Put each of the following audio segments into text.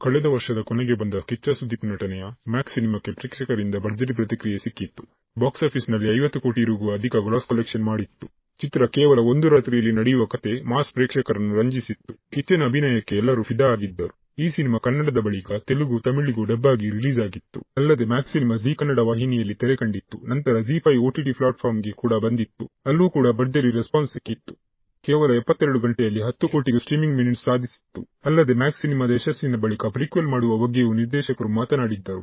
ಕಳೆದ ವರ್ಷದ ಕೊನೆಗೆ ಬಂದ ಕಿಚ್ಚ ಸುದೀಪ್ ನಟನೆಯ ಮ್ಯಾಕ್ಸ್ ಸಿನಿಮಾಕ್ಕೆ ಪ್ರೇಕ್ಷಕರಿಂದ ಭರ್ಜರಿ ಪ್ರತಿಕ್ರಿಯೆ ಸಿಕ್ಕಿತ್ತು. ಬಾಕ್ಸ್ ಆಫೀಸ್ನಲ್ಲಿ ಐವತ್ತು ಕೋಟಿ ರೂಗೂ ಅಧಿಕ ಗ್ರಾಸ್ ಕಲೆಕ್ಷನ್ ಮಾಡಿತ್ತು. ಚಿತ್ರ ಕೇವಲ ಒಂದು ರಾತ್ರಿಯಲ್ಲಿ ನಡೆಯುವ ಕತೆ ಮಾಸ್ ಪ್ರೇಕ್ಷಕರನ್ನು ರಂಜಿಸಿತ್ತು. ಕಿಚ್ಚನ ಅಭಿನಯಕ್ಕೆ ಎಲ್ಲರೂ ಫಿದಾ ಆಗಿದ್ದರು. ಈ ಸಿನಿಮಾ ಕನ್ನಡದ ಬಳಿಕ ತೆಲುಗು, ತಮಿಳಿಗೂ ಡಬ್ಬಾಗಿ ರಿಲೀಸ್ ಆಗಿತ್ತು. ಅಲ್ಲದೆ ಮ್ಯಾಕ್ಸ್ ಸಿನಿಮಾ ಜೀ ಕನ್ನಡ ವಾಹಿನಿಯಲ್ಲಿ ತೆರೆ ಕಂಡಿತ್ತು. ನಂತರ ಜಿ ಫೈವ್ ಓಟಿಟಿ ಪ್ಲಾಟ್ಫಾರ್ಮ್ಗೆ ಕೂಡ ಬಂದಿತ್ತು. ಅಲ್ಲೂ ಕೂಡ ಭರ್ಜರಿ ರೆಸ್ಪಾನ್ಸ್ ಸಿಕ್ಕಿತ್ತು. ಕೇವಲ ಎಪ್ಪತ್ತೆರಡು ಗಂಟೆಯಲ್ಲಿ ಹತ್ತು ಕೋಟಿಗೂ ಸ್ಟ್ರೀಮಿಂಗ್ ಮಿನಿಟ್ಸ್ ಸಾಧಿಸಿತ್ತು. ಅಲ್ಲದೆ ಮ್ಯಾಕ್ಸ್ ಸಿನಿಮಾದ ಯಶಸ್ಸಿನ ಬಳಿಕ ಪ್ರಿಕ್ವೆಲ್ ಮಾಡುವ ಬಗ್ಗೆಯೂ ನಿರ್ದೇಶಕರು ಮಾತನಾಡಿದ್ದರು.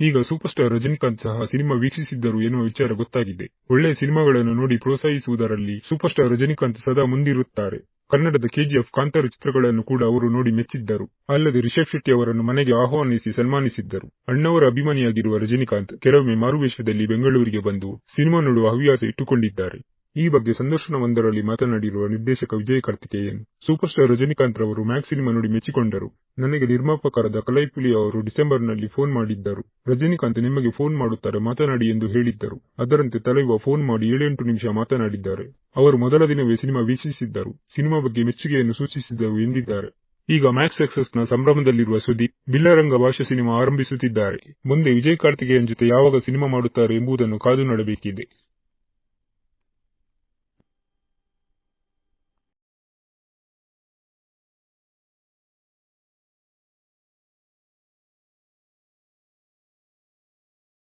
ಈಗ ಸೂಪರ್ ಸ್ಟಾರ್ ರಜನಿಕಾಂತ್ ಸಹ ಸಿನಿಮಾ ವೀಕ್ಷಿಸಿದ್ದರು ಎನ್ನುವ ವಿಚಾರ ಗೊತ್ತಾಗಿದೆ. ಒಳ್ಳೆಯ ಸಿನಿಮಾಗಳನ್ನು ನೋಡಿ ಪ್ರೋತ್ಸಾಹಿಸುವುದರಲ್ಲಿ ಸೂಪರ್ ಸ್ಟಾರ್ ರಜನಿಕಾಂತ್ ಸದಾ ಮುಂದಿರುತ್ತಾರೆ. ಕನ್ನಡದ ಕೆಜಿಎಫ್ ಕಾಂತಾರ ಚಿತ್ರಗಳನ್ನು ಕೂಡ ಅವರು ನೋಡಿ ಮೆಚ್ಚಿದ್ದರು. ಅಲ್ಲದೆ ರಿಷಬ್ ಶೆಟ್ಟಿ ಅವರನ್ನು ಮನೆಗೆ ಆಹ್ವಾನಿಸಿ ಸನ್ಮಾನಿಸಿದ್ದರು. ಅಣ್ಣವರ ಅಭಿಮಾನಿಯಾಗಿರುವ ರಜನಿಕಾಂತ್ ಕೆಲವೊಮ್ಮೆ ಮಾರುವೇಷದಲ್ಲಿ ಬೆಂಗಳೂರಿಗೆ ಬಂದು ಸಿನಿಮಾ ನೋಡುವ ಹವ್ಯಾಸ ಇಟ್ಟುಕೊಂಡಿದ್ದಾರೆ. ಈ ಬಗ್ಗೆ ಸಂದರ್ಶನವೊಂದರಲ್ಲಿ ಮಾತನಾಡಿರುವ ನಿರ್ದೇಶಕ ವಿಜಯ್ ಕಾರ್ತಿಕೇಯನ್ ಸೂಪರ್ ಸ್ಟಾರ್ ರಜನಿಕಾಂತ್ ರವರು ಮ್ಯಾಕ್ಸ್ ಸಿನಿಮಾ ನೋಡಿ ಮೆಚ್ಚಿಕೊಂಡರು. ನನಗೆ ನಿರ್ಮಾಪಕರಾದ ಕಲೈಪುಲಿ ಅವರು ಡಿಸೆಂಬರ್ನಲ್ಲಿ ಫೋನ್ ಮಾಡಿದ್ದರು. ರಜನಿಕಾಂತ್ ನಿಮಗೆ ಫೋನ್ ಮಾಡುತ್ತಾರೆ ಮಾತನಾಡಿ ಎಂದು ಹೇಳಿದ್ದರು. ಅದರಂತೆ ತಲೆಯುವ ಫೋನ್ ಮಾಡಿ ಏಳೆಂಟು ನಿಮಿಷ ಮಾತನಾಡಿದ್ದಾರೆ. ಅವರು ಮೊದಲ ದಿನವೇ ಸಿನಿಮಾ ವೀಕ್ಷಿಸಿದ್ದರು. ಸಿನಿಮಾ ಬಗ್ಗೆ ಮೆಚ್ಚುಗೆಯನ್ನು ಸೂಚಿಸಿದ್ದವು ಎಂದಿದ್ದಾರೆ. ಈಗ ಮ್ಯಾಕ್ಸ್ ಸಕ್ಸಸ್ನ ಸಂಭ್ರಮದಲ್ಲಿರುವ ಸುದೀಪ್, ಬಿಲ್ಲರಂಗ ಭಾಷೆ ಸಿನಿಮಾ ಆರಂಭಿಸುತ್ತಿದ್ದಾರೆ. ಮುಂದೆ ವಿಜಯ್ ಕಾರ್ತಿಕೇಯನ್ ಜೊತೆ ಯಾವಾಗ ಸಿನಿಮಾ ಮಾಡುತ್ತಾರೆ ಎಂಬುದನ್ನು ಕಾದು ನೋಡಬೇಕಿದೆ.